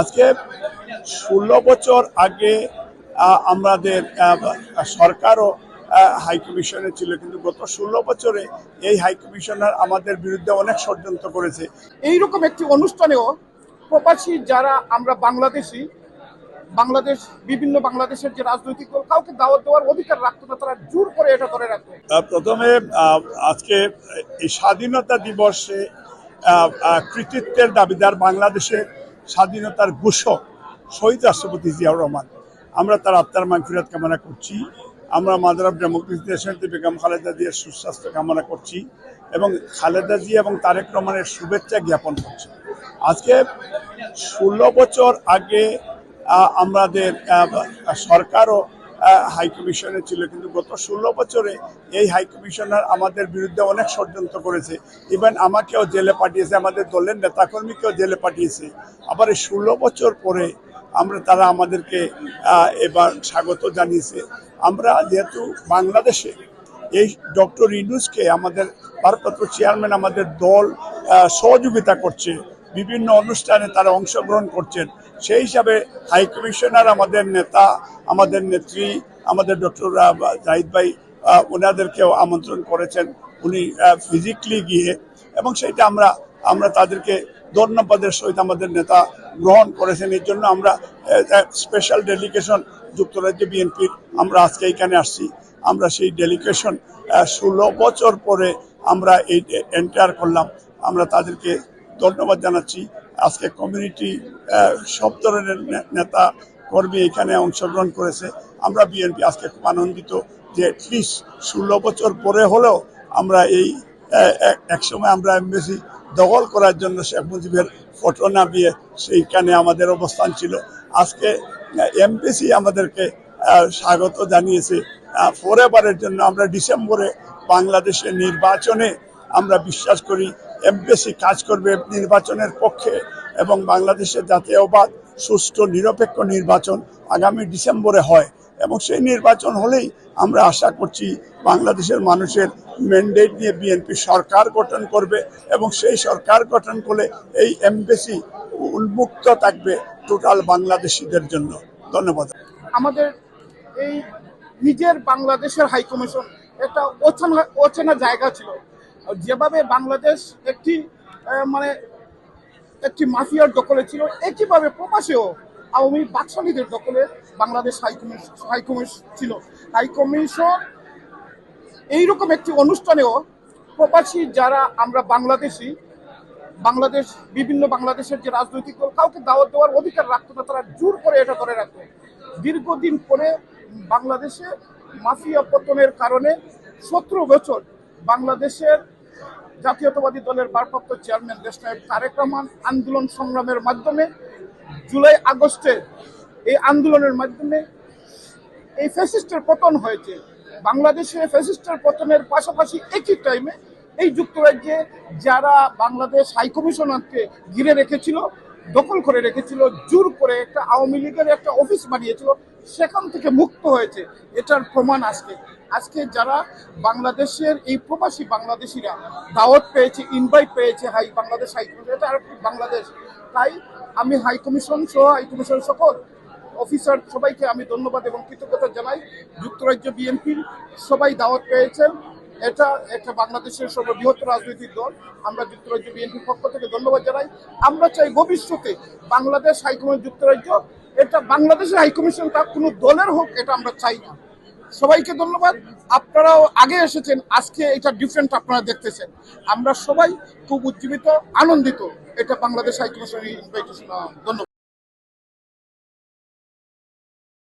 আজকে ষোলো বছর আগে আমাদের সরকারও হাই কমিশনে ছিল কিন্তু গত ষোলো বছরে এই হাই কমিশনার আমাদের বিরুদ্ধে অনেক ষড়যন্ত্র করেছে। এইরকম একটি অনুষ্ঠানেও প্রবাসী যারা আমরা বাংলাদেশি বাংলাদেশ বিভিন্ন বাংলাদেশের যে রাজনৈতিক দল কাউকে দাওয়াত দেওয়ার অধিকার রাখতো না তারা জোর করে এটা ধরে রাখতো। প্রথমে আজকে এই স্বাধীনতা দিবসে কৃতিত্বের দাবিদার বাংলাদেশের স্বাধীনতার ঘোষক শহীদ রাষ্ট্রপতি জিয়াউর রহমান। আমরা তার আত্মার মাগফিরাত কামনা করছি। আমরা মাদার অফ ডেমোক্রেসি দেশনেত্রী বেগম খালেদা জিয়ার সুস্বাস্থ্য কামনা করছি এবং খালেদা জিয়া এবং তারেক রহমানের শুভেচ্ছা জ্ঞাপন করছি। আজকে ষোলো বছর আগে আমাদের সরকারও হাই কমিশনে ছিল, কিন্তু গত ষোলো বছরে এই হাই কমিশনার আমাদের বিরুদ্ধে অনেক ষড়যন্ত্র করেছে। ইভেন আমাকেও জেলে পাঠিয়েছে, আমাদের দলের নেতাকর্মীকেও জেলে পাঠিয়েছে। আবার এই ষোলো বছর পরে আমরা, তারা আমাদেরকে এবার স্বাগত জানিয়েছে। আমরা যেহেতু বাংলাদেশে, এই ডক্টর ইনুসকে আমাদের ভারপ্রাপ্ত চেয়ারম্যান আমাদের দল সহযোগিতা করছে। বিভিন্ন অনুষ্ঠানে তারা অংশগ্রহণ করছেন। সেই হিসাবে হাই কমিশনার আমাদের নেতা, আমাদের নেত্রী, আমাদের ডক্টর জাহিদ ভাই ওনাদেরকেও আমন্ত্রণ করেছেন। উনি ফিজিক্যালি গিয়ে এবং সেটা আমরা আমরা তাদেরকে ধন্যবাদের সহিত আমাদের নেতা গ্রহণ করেছেন। এর জন্য আমরা স্পেশাল ডেলিগেশন যুক্তরাজ্য বিএনপির আমরা আজকে এখানে আসছি। আমরা সেই ডেলিগেশন ষোলো বছর পরে আমরা এই এন্টার করলাম। আমরা তাদেরকে ধন্যবাদ জানাচ্ছি। আজকে কমিউনিটি সব ধরনের নেতা কর্মী এখানে অংশগ্রহণ করেছে। আমরা বিএনপি আজকে খুব আনন্দিত যে অ্যাটলিস্ট ষোলো বছর পরে হলেও আমরা এই একসময় আমরা এমবেসি দখল করার জন্য শেখ মুজিবের ফটো না দিয়ে সেইখানে আমাদের অবস্থান ছিল। আজকে এমবিসি আমাদেরকে স্বাগত জানিয়েছে। ফোরেবারের জন্য আমরা ডিসেম্বরে বাংলাদেশের নির্বাচনে আমরা বিশ্বাস করি এমবিসি কাজ করবে নির্বাচনের পক্ষে এবং বাংলাদেশের জাতীয়বাদ, সুষ্ঠু, নিরপেক্ষ নির্বাচন আগামী ডিসেম্বরে হয় এবং সেই নির্বাচন হলেই আমরা আশা করছি বাংলাদেশের মানুষের ম্যান্ডেট নিয়ে বিএনপি সরকার গঠন করবে এবং সেই সরকার গঠন করলে এই এমবেসি উন্মুক্ত থাকবে টোটাল বাংলাদেশিদের জন্য। ধন্যবাদ। আমাদের এই নিজের বাংলাদেশের হাইকমিশন একটা অচেনা অচেনা জায়গা ছিল। যেভাবে বাংলাদেশ একটি মানে একটি মাফিয়ার দখলে ছিল, একইভাবে প্রবাসেও আওয়ামী বাকশালীদের দখলে Bangladesh high commission high commission ছিল। হাইকমিশন এইরকম একটি অনুষ্ঠানেও প্রবাসী যারা আমরা বাংলাদেশি, বাংলাদেশ, বিভিন্ন বাংলাদেশের যে রাজনৈতিক দল, কাউকে দাওয়াত দেওয়ার অধিকার রাখতো না, তারা জোর করে এটা ধরে রাখতো। দীর্ঘদিন পরে বাংলাদেশে মাফিয়া পতনের কারণে সতেরো বছর বাংলাদেশের জাতীয়তাবাদী দলের ভারপ্রাপ্ত চেয়ারম্যান দেশনায়ক তারেক রহমান আন্দোলন সংগ্রামের মাধ্যমে জুলাই আগস্টে এই আন্দোলনের মাধ্যমে এই ফ্যাসিস্টের পতন হয়েছে। বাংলাদেশে ফ্যাসিস্টের পতনের পাশাপাশি একই টাইমে এই যুক্তরাজ্যে যারা বাংলাদেশ হাই কমিশনারকে ঘিরে রেখেছিল, দখল করে রেখেছিল, জোর করে একটা আওয়ামী লীগের একটা অফিস বানিয়েছিল, সেখান থেকে মুক্ত হয়েছে। এটার প্রমাণ আজকে। আজকে যারা বাংলাদেশের, এই প্রবাসী বাংলাদেশিরা দাওয়াত পেয়েছে ইনভাইট পেয়েছে হাই বাংলাদেশ হাই আর বাংলাদেশ। তাই আমি হাই কমিশন সহ, হাই কমিশন সকল অফিসার সবাইকে আমি ধন্যবাদ এবং কৃতজ্ঞতা জানাই। যুক্তরাজ্য বিএনপির সবাই দাওয়াত পেয়েছেন। এটা একটা বাংলাদেশের সর্ববৃহৎ রাজনৈতিক দল। আমরা যুক্তরাজ্য বিএনপির পক্ষ থেকে ধন্যবাদ জানাই। আমরা চাই ভবিষ্যতে বাংলাদেশ হাইকমিশন যুক্তরাজ্য, এটা বাংলাদেশের হাইকমিশন তার কোনো দলের হোক, এটা আমরা চাই না। সবাইকে ধন্যবাদ। আপনারাও আগে এসেছেন, আজকে এটা ডিফারেন্ট আপনারা দেখতেছেন। আমরা সবাই খুব উজ্জীবিত, আনন্দিত। এটা বাংলাদেশ হাইকমিশনের ইনভাইটেশন ধন্যবাদ।